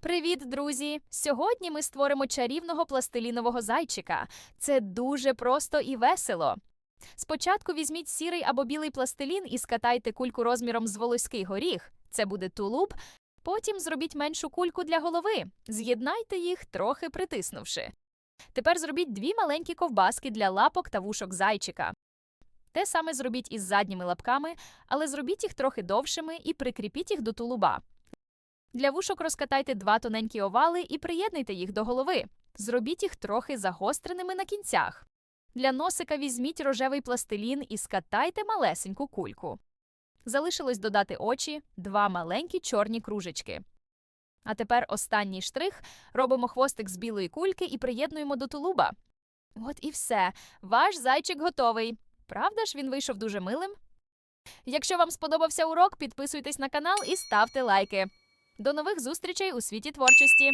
Привіт, друзі! Сьогодні ми створимо чарівного пластилінового зайчика. Це дуже просто і весело. Спочатку візьміть сірий або білий пластилін і скатайте кульку розміром з волоський горіх. Це буде тулуб. Потім зробіть меншу кульку для голови. З'єднайте їх, трохи притиснувши. Тепер зробіть дві маленькі ковбаски для лапок та вушок зайчика. Те саме зробіть із задніми лапками, але зробіть їх трохи довшими і прикріпіть їх до тулуба. Для вушок розкатайте два тоненькі овали і приєднуйте їх до голови. Зробіть їх трохи загостреними на кінцях. Для носика візьміть рожевий пластилін і скатайте малесеньку кульку. Залишилось додати очі, два маленькі чорні кружечки. А тепер останній штрих робимо хвостик з білої кульки і приєднуємо до тулуба. От і все. Ваш зайчик готовий. Правда ж він вийшов дуже милим? Якщо вам сподобався урок, підписуйтесь на канал і ставте лайки. До нових зустрічей у світі творчості!